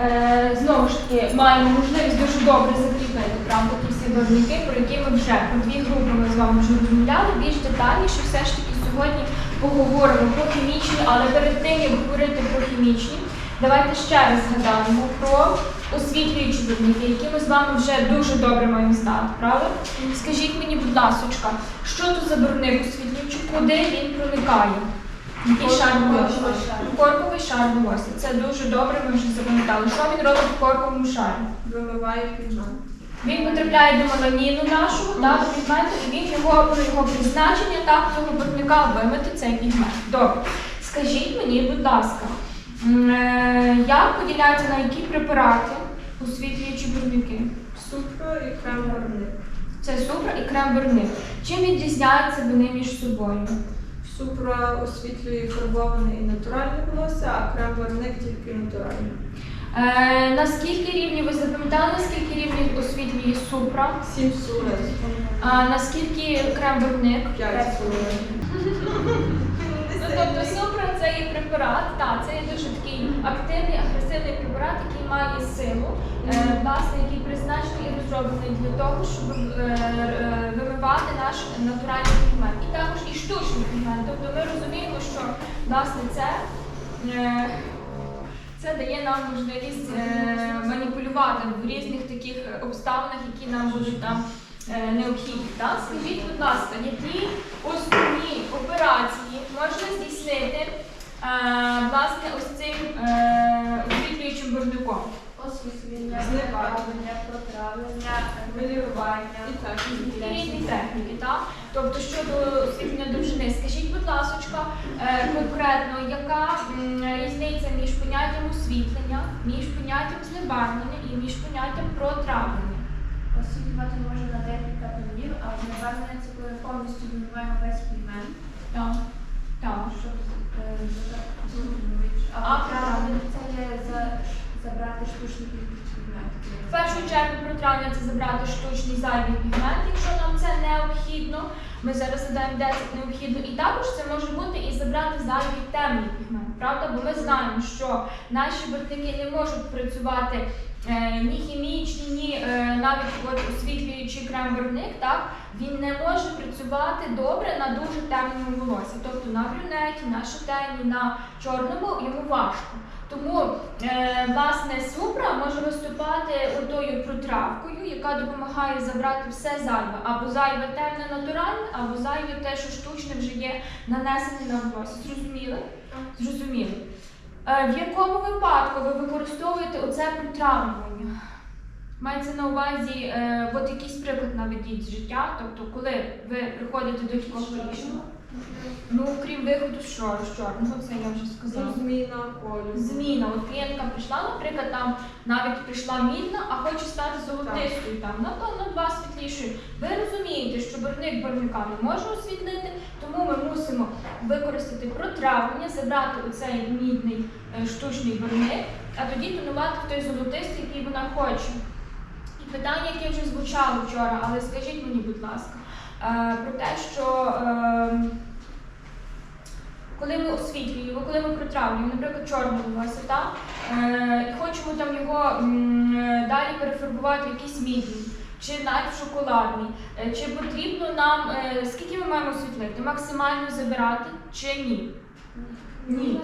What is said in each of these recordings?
Е, Знову ж таки, маємо можливість дуже добре закріпити правда, ті всі виробники, про які ми вже про дві групи ми з вами вже розмовляли. Більш детальніше все ж таки сьогодні поговоримо про хімічні, але перед тим як говорити про хімічні, давайте ще раз згадаємо про освітлюючі виробники, які ми з вами вже дуже добре маємо знати, правда? Скажіть мені, будь ласка, що тут за виробник освітлюючий, куди він проникає? Який шар волосся? Корковий шар волосся. Це дуже добре, ми вже запам'ятали. Що він робить в корковому шарі? Вимиває пігмент. Він потрапляє до меланіну нашого, до пігменту, і він його про його призначення, так, цього виробника вимити цей пігмент. Добре. Скажіть мені, будь ласка, е, як поділяються на які препарати освітлюючі виробники? Супра і крем виробник. Це супра і крем-виробник. Чим відрізняються вони між собою? Супра освітлює фарбоване і натуральне волосся, а крем виробник тільки натуральне. Е, на скільки рівнів ви запам'ятали, на скільки рівнів освітлює супра? Сім сулет. А наскільки крем-виробник? П'ять сулет. Ну, тобто супра це є препарат, так, це є дуже такий активний, агресивний препарат, який має силу, е, власне, який призначений і розроблений для того, щоб е, е, вимивати наш натуральний пігмент. І також і штучний пігмент. Тобто ми розуміємо, що власне це. е, Це дає нам можливість е, маніпулювати в різних таких обставинах, які нам будуть там е, необхідні. Так? Скажіть, будь ласка, які основні операції можна здійснити власне ось цим освітлюючим виробником? Освітлення, зневаження, протравлення, Мелірування і техніки, так? Тобто щодо освітлення довжини, скажіть, будь ласка, е, конкретно, яка різниця між поняттям освітлення, між поняттям знебарвлення і між поняттям протравлення? освітлювати може на декілька тонів, а зневаження це коли повністю вимиваємо весь пігмент, Так. Так. щоб е, забрати. А А протравлення це є за- забрати штучний пігмент. В першу це забрати штучний зайвий пігмент, якщо нам це необхідно. Ми зараз де це необхідно. І також це може бути і забрати зайвий темний пігмент, правда? Бо ми знаємо, що наші виробники не можуть працювати е, ні хімічні, ні е, навіть от освітлюючий крем-виробник, так він не може працювати добре на дуже темному волосі. Тобто на брюнеті, на шатені, на чорному йому важко. Тому е, власне супра може виступати отою протравкою, яка допомагає забрати все зайве, або зайве темне натуральне, або зайве те, що штучне вже є нанесене на волосся. Зрозуміли? Зрозуміли. Е, в якому випадку ви використовуєте оце протравлювання? Мається на увазі, е, от якийсь приклад наведіть з життя, тобто, коли ви приходите до якогось рішення, ну крім виходу з чор- з чорного, це я вже сказала. Ну, Зміна кольору. Зміна. От клієнтка прийшла, наприклад, там навіть прийшла мідна, а хоче стати золотистою, там на то на два світлішою. Ви розумієте, що барвник барвника не може освітлити, тому ми мусимо використати протравлення, забрати оцей мідний е, штучний барвник, а тоді тонувати в той золотистий, який вона хоче. І питання, яке вже звучало вчора, але скажіть мені, будь ласка, про те, що. ем, коли ми освітлюємо, коли ми протравлюємо, наприклад, чорне волосся. Е, і хочемо там його далі перефарбувати в якийсь мідний, чи навіть шоколадний. Е, чи потрібно нам, е, скільки ми маємо освітлити? Максимально забирати чи ні? Ні.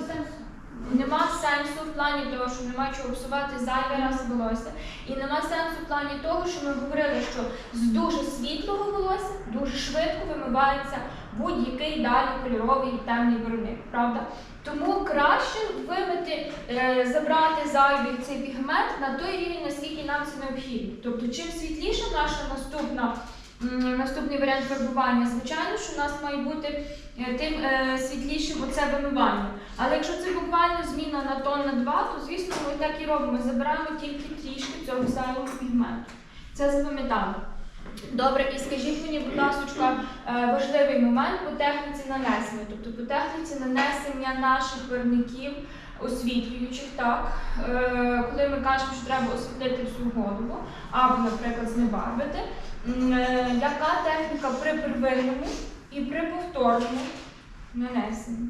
Нема сенсу. В плані того, що нема чого псувати зайвий раз волосся. І нема сенсу в плані того, що ми говорили, що з дуже світлого волосся дуже швидко вимивається будь-який далі кольоровий і темний виробник, правда? Тому краще вимити, е, забрати зайвий цей пігмент на той рівень, наскільки нам це необхідно. Тобто, чим світліша наша наступна. Наступний варіант фарбування, звичайно, що у нас має бути е, тим е, світлішим оце вимивання. Але якщо це буквально зміна на тон на два, то звісно ми так і робимо. Забираємо тільки трішки цього зайвого пігменту. Це запам'ятали. Добре, і скажіть мені, будь ласка, е, важливий момент по техніці нанесення. Тобто по техніці нанесення наших виробників освітлюючих, так, коли ми кажемо, що треба освітлити всю голову, або, наприклад, знебарвити, яка техніка при первинному і при повторному нанесенні?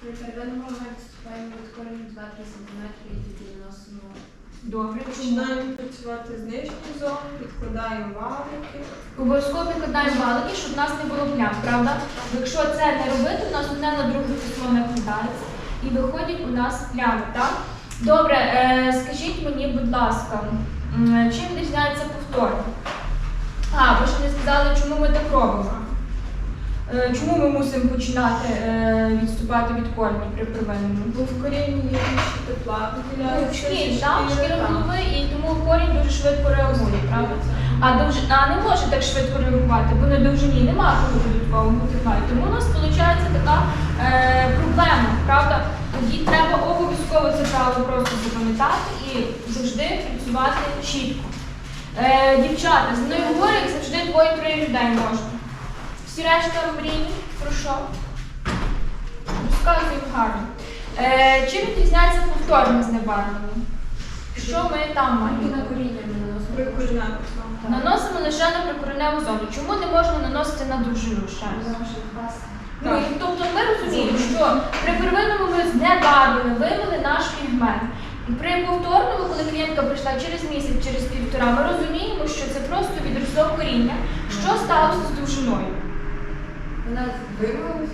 При первинному ми відступаємо від коренів 2-3 см і тоді наносимо Добре. Починаємо працювати з нижньої зони, підкладаємо валики. Обов'язково підкладаємо валики, щоб в нас не було плям, правда? Якщо це не робити, у нас одне на друге число накладається і виходять у нас плями, так? Добре, е, скажіть мені, будь ласка, чим відрізняється повторно? А, ви ще не сказали, чому ми так робимо. Е, Чому ми мусимо починати е, відступати від коренів при первинному? Бо в корінні є більше тепла, Ну, виділяється. шкіль, так, шкіра голови, і тому корінь дуже швидко реагує, правда? А довжина не може так швидко реагувати, бо на довжині немає того додаткового тепла. І Тому у нас виходить така е, проблема, правда? Тоді треба обов'язково це правило просто запам'ятати і завжди працювати чітко. Е, дівчата, з мною говорять, як завжди двоє-троє людей можна. Всі решта мрії, про що? Гарно. Е, чим відрізняється повторне з небарвленим? Що ми там маємо? на коріння ми наносимо. Наносимо лише на прикореневу зону. Чому не можна наносити на довжину ще. Ну, і, тобто ми розуміємо, що при первинному ми знебарвлено вивели наш пігмент. При повторному, коли клієнтка прийшла через місяць, через півтора, ми розуміємо, що це просто відросло коріння. Що сталося з довжиною? Вона вимовилась.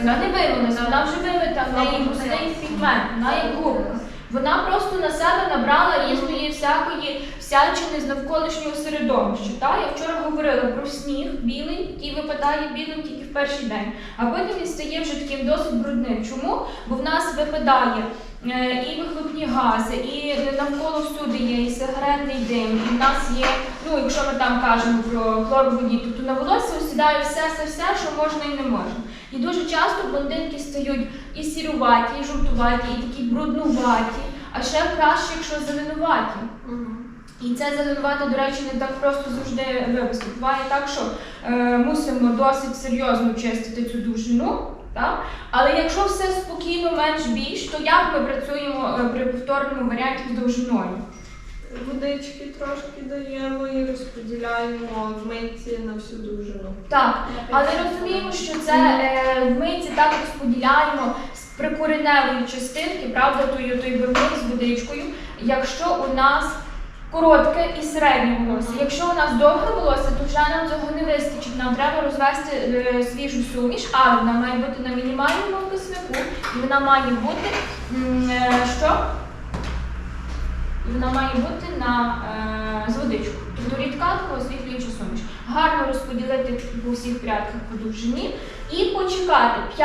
Вона не вивелася, вона вже вивита, в неї густий пігмент, вона як губка. Вона просто на себе набрала різної всякої всячини з навколишнього середовища. Та? Я вчора говорила про сніг білий, який випадає білим тільки в перший день, а потім він стає вже таким досить брудним. Чому? Бо в нас випадає і вихлопні гази, і навколо всюди є і сигаретний дим, і в нас є, ну якщо ми там кажемо про хлороводій, то на волосся осідає все, все, все, що можна і не можна. І дуже часто блондинки стають і сіруваті, і жовтуваті, і такі бруднуваті, а ще краще, якщо зеленуваті. І це зеленувати, до речі, не так просто завжди вивести. Буває так, що е, мусимо досить серйозно чистити цю довжину. Так? Але якщо все спокійно, менш більш, то як ми працюємо е, при повторному варіанті з довжиною? Водички трошки даємо і розподіляємо в митці на всю довжину. Так, але розуміємо, що це е, ми це так розподіляємо з прикореневої частинки, правда, той, той вермик з водичкою, якщо у нас коротке і середнє волосся. Якщо у нас довге волосся, то вже нам цього не вистачить. Нам треба розвести е, свіжу суміш, але вона має бути на мінімальному окиснику, і вона має бути е, що? Вона має бути на е, з водичку. Тобто рідка освітлююча суміш. Гарно розподілити по всіх прядках по довжині і почекати 5-7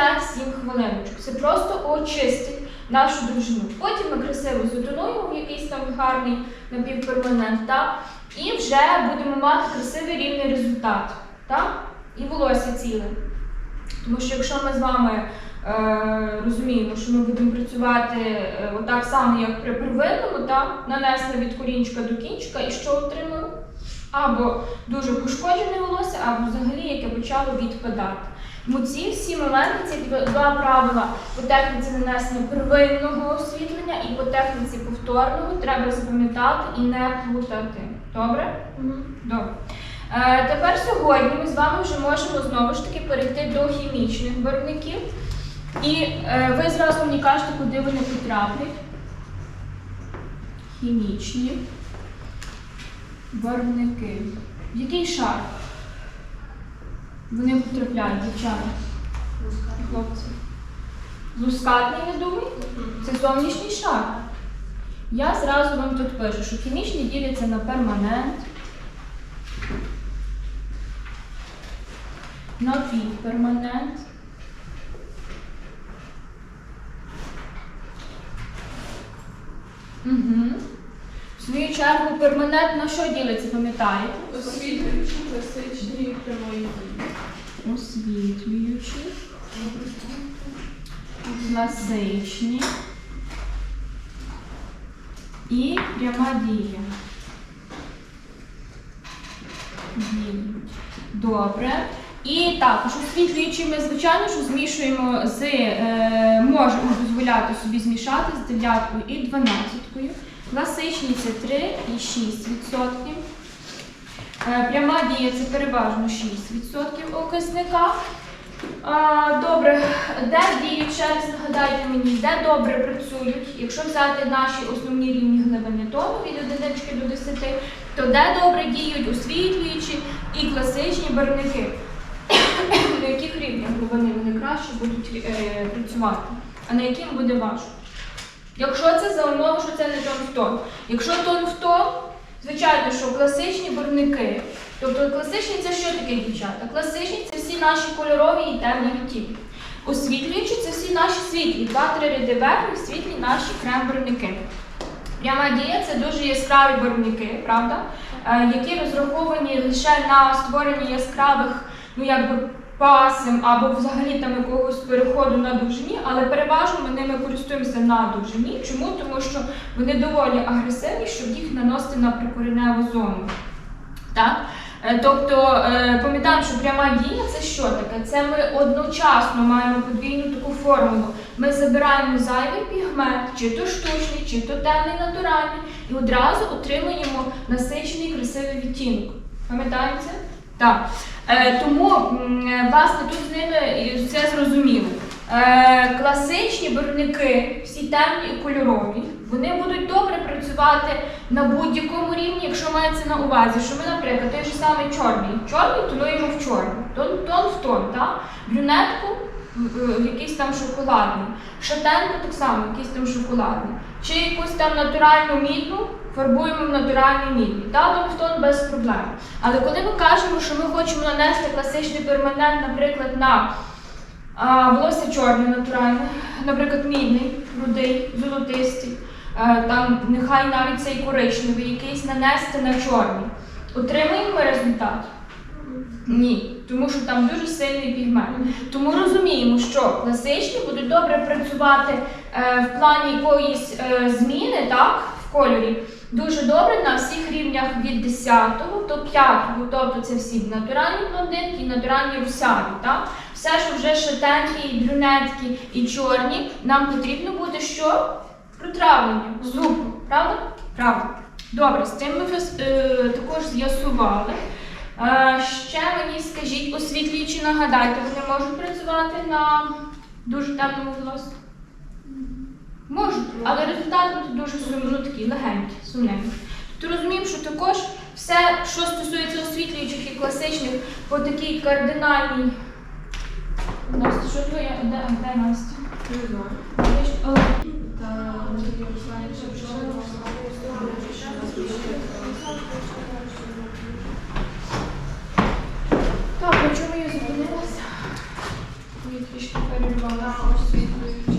хвилиночок. Це просто очистить нашу довжину. Потім ми красиво затонуємо в якийсь там гарний напівперманент, так? і вже будемо мати красивий рівний результат. Так? І волосся ціле. Тому що якщо ми з вами е, розуміємо, що ми будемо працювати е, отак само, як при первинному, так? нанесли від корінчика до кінчика, і що отримали? Або дуже пошкоджене волосся, або взагалі яке почало відпадати. Тому ці всі моменти, ці два- правила по техніці нанесення первинного освітлення і по техніці повторного треба запам'ятати і не плутати. Добре? Добре. Е, тепер сьогодні ми з вами вже можемо знову ж таки перейти до хімічних барвників. І е, ви зразу мені кажете, куди вони потраплять. Хімічні барвники. В який шар? Вони потрапляють, дівчата, хлопці. Лускатний, ви думаєте? Це зовнішній шар. Я зразу вам тут пишу, що хімічні діляться на перманент, напівперманент. Угу. В свою чергу перманент на що ділиться, пам'ятаєте? Освітлюючі, класичні прямої. Освітлюючі, класичні і пряма дія. Добре. І також освітлюючи ми, звичайно, що змішуємо з, е, можемо дозволяти собі змішати з дев'яткою і дванадцяткою. Класичні це 3 і 6 відсотків. Е, Пряма дія це переважно 6% окисника. А, добре, де діють, ще раз нагадайте мені, де добре працюють, якщо взяти наші основні рівні глибини тону від 1 до 10, то де добре діють освітлюючі і класичні барвники. На яких рівнях глибини вони краще будуть е, працювати, а на яким буде важко. Якщо це за умови, що це не тон в тон. Якщо тон в тон, звичайно, що класичні барвники, тобто класичні це що таке дівчата? Класичні це всі наші кольорові і темні відтінки. Освітлюючі це всі наші світлі, два-три ряди верхні, світлі наші крем-барвники. Пряма дія це дуже яскраві барвники, правда? Е, які розраховані лише на створення яскравих, ну якби пасем або взагалі там якогось переходу на довжині, але переважно ми ними користуємося на довжині. Чому? Тому що вони доволі агресивні, щоб їх наносити на прикореневу зону. Так? Е, Тобто е, пам'ятаємо, що пряма дія це що таке? Це ми одночасно маємо подвійну таку формулу. Ми забираємо зайвий пігмент, чи то штучний, чи то темний натуральний, і одразу отримуємо насичений красивий відтінок. Пам'ятаємо це? Так. Е, тому, е, власне, тут з ними все зрозуміло. Е, класичні барвники, всі темні і кольорові, вони будуть добре працювати на будь-якому рівні, якщо мається на увазі, що ми, наприклад, той же самий чорний. Чорний тонуємо в чорний, тон, тон в тон, так? брюнетку в якийсь там шоколадний, шатенку так само, якийсь там шоколадний. Чи якусь там натуральну мідну фарбуємо в натуральній. Та тон в тон без проблем. Але коли ми кажемо, що ми хочемо нанести класичний перманент, наприклад, на а, волосся чорне натуральне, наприклад, мідний, рудий, золотистий, е, там нехай навіть цей коричневий, якийсь нанести на чорний. Отримаємо результат? Ні, тому що там дуже сильний пігмент. Тому розуміємо, що класичні будуть добре працювати е, в плані якоїсь е, зміни, так, в кольорі. Дуже добре на всіх рівнях від 10 до 5, тобто це всі натуральні блондинки і натуральні русяві. Так? Все, що вже шатенькі, і брюнетки і чорні, нам потрібно буде що? Протравлення, зуб, правда? Правда. Добре, з цим ми е, також з'ясували. Е, ще мені скажіть, освітлюючи, нагадайте, вони можуть працювати на дуже темному волосі? Можуть, але результати будуть дуже сум, ну, такі легенькі, сумненькі. Тобто розуміємо, що також все, що стосується освітлюючих і класичних, по такій кардинальній. Настя, що твоя? Де, де Настя? Не знаю. Та Так, на чому я зупинилася? Я трішки перервала освітлюючи.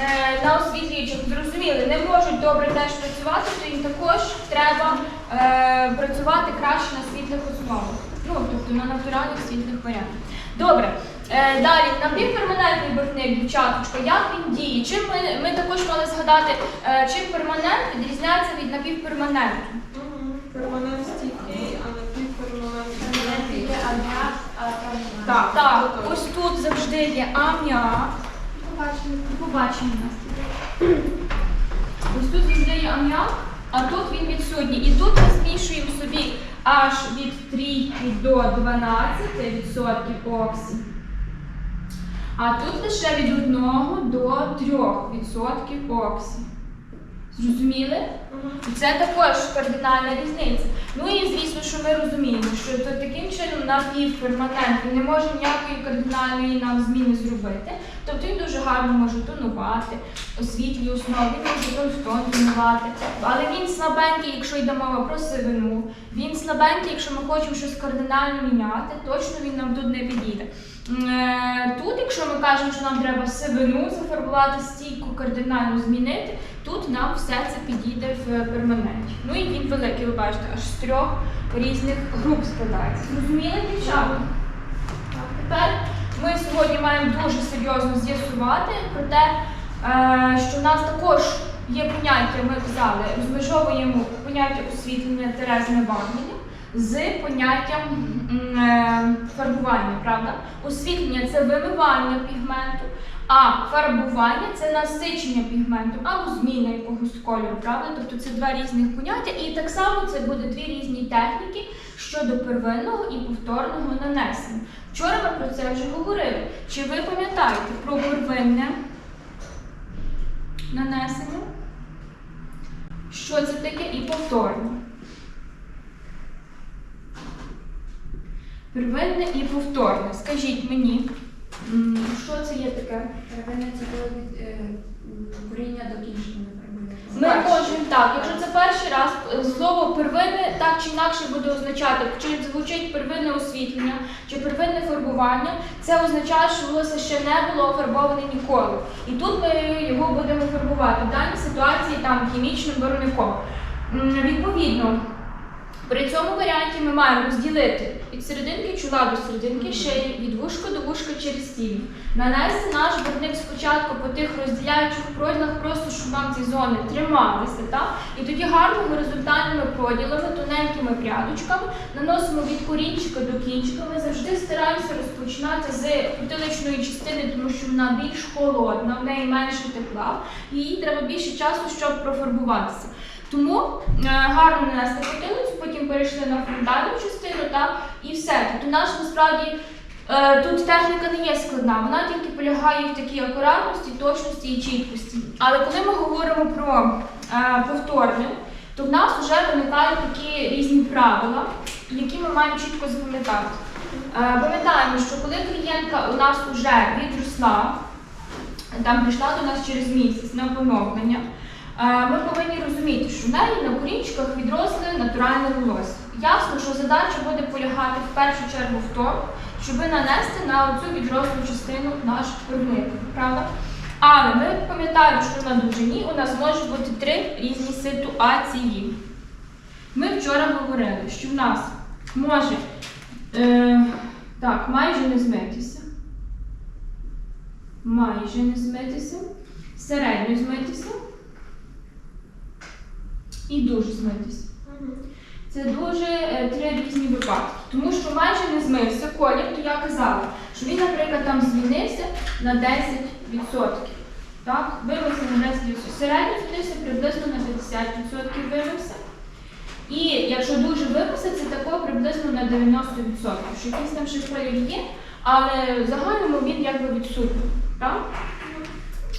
Е, на освітлюючих зрозуміли, не можуть добре теж працювати, то їм також треба е, працювати краще на світлих основах. Ну, тобто на натуральних світлих варіантах. Добре. Е, далі, напівперманентний барвник, дівчаточка, як він діє? Чим ми, ми також мали згадати, е, чим перманент відрізняється від напівперманенту? Перманент стійкий, а напівперманент Є не а там Так, ось тут завжди є аміак. Побачимо нас. Ось тут завжди є аміак, а тут він відсутній. І тут ми змішуємо собі аж від 3 до 12% оксі. А тут лише від 1 до 3% оксі. Зрозуміли? І Це також кардинальна різниця. Ну і звісно, що ми розуміємо, що то таким чином напівперманент він не може ніякої кардинальної нам зміни зробити. Тобто він дуже гарно може тонувати, освітлює основи, він може тон тонувати. Але він слабенький, якщо йде мова про сивину. Він слабенький, якщо ми хочемо щось кардинально міняти, точно він нам тут не підійде. Е, Тут, якщо ми кажемо, що нам треба сивину зафарбувати, стійку кардинально змінити, тут нам все це підійде в перманенті. Ну і він великий, ви бачите, аж з трьох різних груп складається. Зрозуміли, дівчата? Тепер ми сьогодні маємо дуже серйозно з'ясувати про те, е, що в нас також є поняття, ми взяли, розмежовуємо поняття освітлення та знебарвлення з поняттям е, фарбування, правда? Освітлення це вимивання пігменту, а фарбування це насичення пігменту або зміна якогось кольору, правда? Тобто це два різних поняття, і так само це буде дві різні техніки щодо первинного і повторного нанесення. Вчора ми про це вже говорили. Чи ви пам'ятаєте про первинне нанесення? Що це таке і повторне? Первинне і повторне. Скажіть мені, що це є таке? Первинне це було від е, коріння до кінчення Ми можемо так, якщо це перший раз е, слово первинне так чи інакше буде означати, чи звучить первинне освітлення, чи первинне фарбування, це означає, що волосся ще не було фарбоване ніколи. І тут ми його будемо фарбувати. В даній ситуації там хімічним барвником. Відповідно, при цьому варіанті ми маємо розділити від серединки чола до серединки шиї, від вушка до вушка через тінь. Нанести наш барвник спочатку по тих розділяючих проділах, просто щоб нам ці зони трималися. Так? І тоді гарно горизонтальними проділами, тоненькими прядочками наносимо від корінчика до кінчика. Ми завжди стараємося розпочинати з потиличної частини, тому що вона більш холодна, в неї менше тепла, і їй треба більше часу, щоб профарбуватися. Тому е, гарно нанести потилицю, потім перейшли на фронтальну частину, та, і все. Тобто наш насправді е, тут техніка не є складна, вона тільки полягає в такій акуратності, точності і чіткості. Але коли ми говоримо про е, повторне, то в нас вже виникають такі різні правила, які ми маємо чітко запам'ятати. Пам'ятаємо, що коли клієнтка у нас вже відросла, там прийшла до нас через місяць на поновлення. Ми повинні розуміти, що в неї на корінчиках відросли натуральне волосся. Ясно, що задача буде полягати в першу чергу в тому, щоб нанести на цю відрослу частину наш первник, правда? Але ми пам'ятаємо, що на довжині у нас може бути три різні ситуації. Ми вчора говорили, що в нас може е, так, майже не змитися, майже не змитися, середньо змитися і дуже змитися. Це дуже е, три різні випадки. Тому що майже не змився колір, то я казала, що він, наприклад, там змінився на 10%. Так, вивився на 10%. Середньо змінився приблизно на 50% вивився. І якщо дуже вивився, це тако приблизно на 90%. Що якийсь там ще колір є, але в загальному він якби відсутній. Так?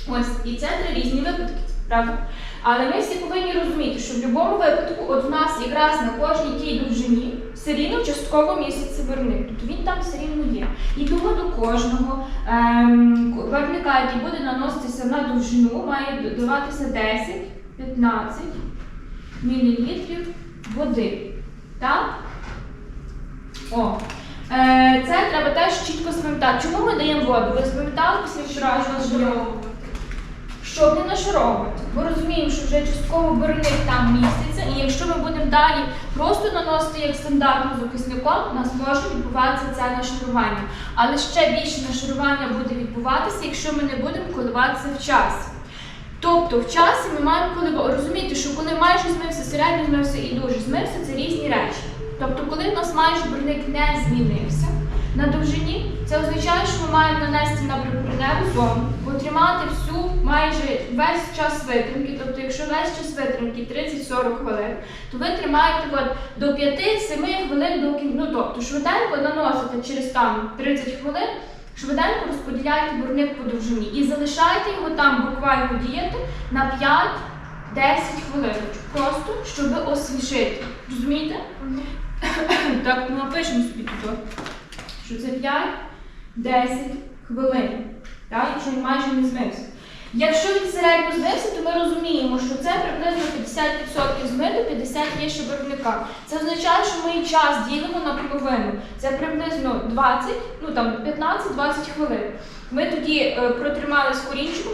Ось, і це три різні випадки, правда? Але ми всі повинні розуміти, що в будь-якому випадку, от у нас якраз на кожній тій довжині все рівно частково місяць верник. Тобто він там все рівно є. І тому до кожного ем, верника, який буде наноситися на довжину, має додаватися 10-15 мл води. Так? О. Е, це треба теж чітко спам'ятати. Чому ми даємо воду? Ви спам'ятали після вчорашнього? Щоб не нашаровувати. Бо розуміємо, що вже частково барвник там міститься, і якщо ми будемо далі просто наносити як стандартно захисником, у нас може відбуватися це нашарування. Але ще більше нашарування буде відбуватися, якщо ми не будемо коливатися в часі. Тобто в часі ми маємо розуміти, що коли майже змився, середньо змився і дуже змився, це різні речі. Тобто, коли в нас майже барвник не змінився на довжині, це означає, що ми маємо нанести на прикореневу зону, потримати всю майже весь час витримки. Тобто, якщо весь час витримки 30-40 хвилин, то ви тримаєте от до 5-7 хвилин до кін- Ну тобто швиденько наносите через там 30 хвилин, швиденько розподіляєте бурник по довжині і залишаєте його там буквально діяти на 5-10 хвилин. Просто щоб освіжити. Розумієте? Так, ну, напишемо собі тут, що це 5-10 хвилин, так, якщо він майже не змився. Якщо він середньо змився, то ми розуміємо, що це приблизно 50% змиту, 50 є ще барвника. Це означає, що ми час ділимо на половину. Це приблизно 20, ну там 15-20 хвилин. Ми тоді е, протримали з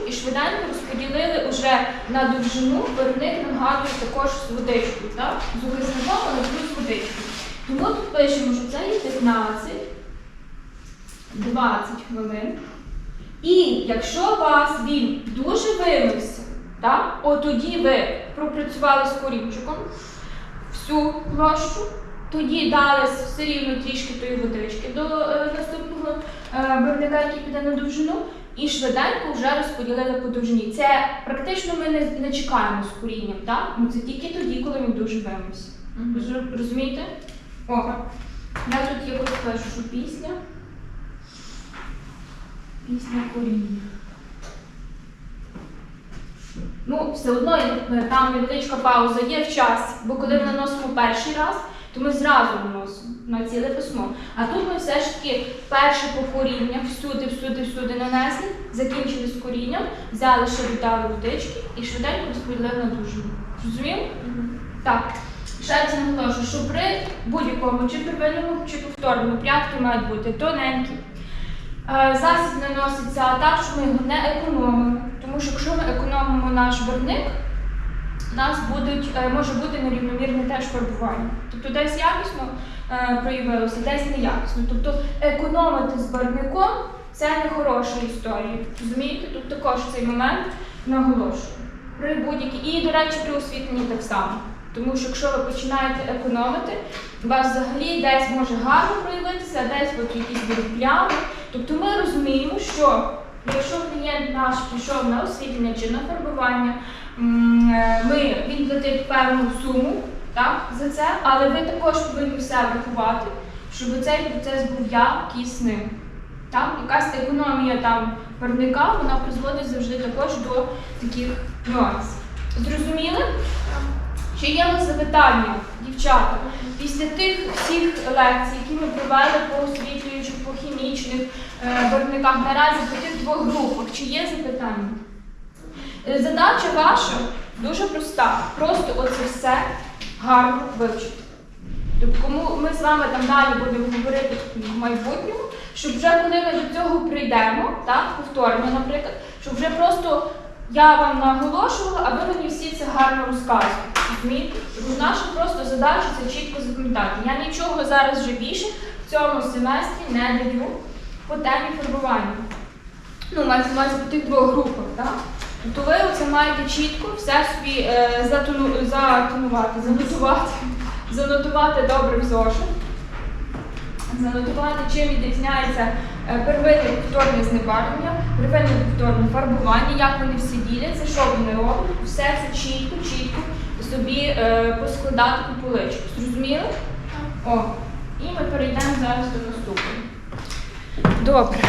і швиденько розподілили уже на довжину. Барвник нагадує також з водичкою, так? З захисником, але плюс водичкою. Тому тут пишемо, що це є 15, 20 хвилин. І якщо у вас він дуже вимився, так, от тоді ви пропрацювали з корінчиком всю площу, тоді дали все рівно трішки тої водички до е, наступного е, барвника, який піде на довжину, і швиденько вже розподілили по довжині. Це практично ми не, не чекаємо з корінням, так? Ну, це тільки тоді, коли він дуже вимився. Ви ж Розумієте? О, я тут якось пишу, що після Після коріння. Ну, все одно е, там невеличка пауза є в часі, бо коли ми наносимо перший раз, то ми зразу наносимо на ціле письмо. А тут ми все ж таки перше по всюди, всюди, всюди нанесли, закінчили з корінням, взяли ще додали водички і швиденько розподілили на дужину. Зрозуміло? Так. Ще раз наголошую, що при будь-якому чи первинному, чи повторному прядки мають бути тоненькі. Е, Засіб наноситься так, що ми його не економимо. Тому що якщо ми економимо наш барвник, у нас будуть, е, може бути нерівномірне теж фарбування. Тобто десь якісно е, проявилося, десь неякісно. Тобто економити з барвником це не хороша історія. Розумієте? Тут також цей момент наголошую. При будь-якій. І, до речі, при освітленні так само. Тому що якщо ви починаєте економити, у вас взагалі десь може гарно проявитися, а десь от якісь будуть плями. Тобто ми розуміємо, що якщо клієнт наш пішов на освітлення чи на фарбування, е, ми, він платить певну суму так, за це, але ви також повинні все врахувати, щоб цей процес був якісним. Так? Якась економія там виробника, вона призводить завжди також до таких нюансів. Зрозуміли? Чи є у запитання, дівчата? Після тих всіх лекцій, які ми провели по освітлюючих, по хімічних е, виробниках, наразі по тих двох групах, чи є запитання? Е, Задача ваша дуже проста. Просто оце все гарно вивчити. Тобто, ми з вами там далі будемо говорити в майбутньому, щоб вже коли ми до цього прийдемо, так, повторення, наприклад, щоб вже просто я вам наголошувала, а ви мені всі це гарно розказуєте. Наша просто задача це чітко запам'ятати. Я нічого зараз вже більше в цьому семестрі не даю по темі фарбування. Ну, мається по тих двох групах, так? Тобто ви оце маєте чітко все собі е, затону, затонувати, занотувати, занотувати добре в зошит, занотувати, чим відрізняється е, первинне повторне знебарвлення, первинне повторне фарбування, як вони всі діляться, що вони роблять, все це чітко, чітко собі е, поскладати по поличку. Зрозуміли? О, і ми перейдемо зараз до наступного. Добре.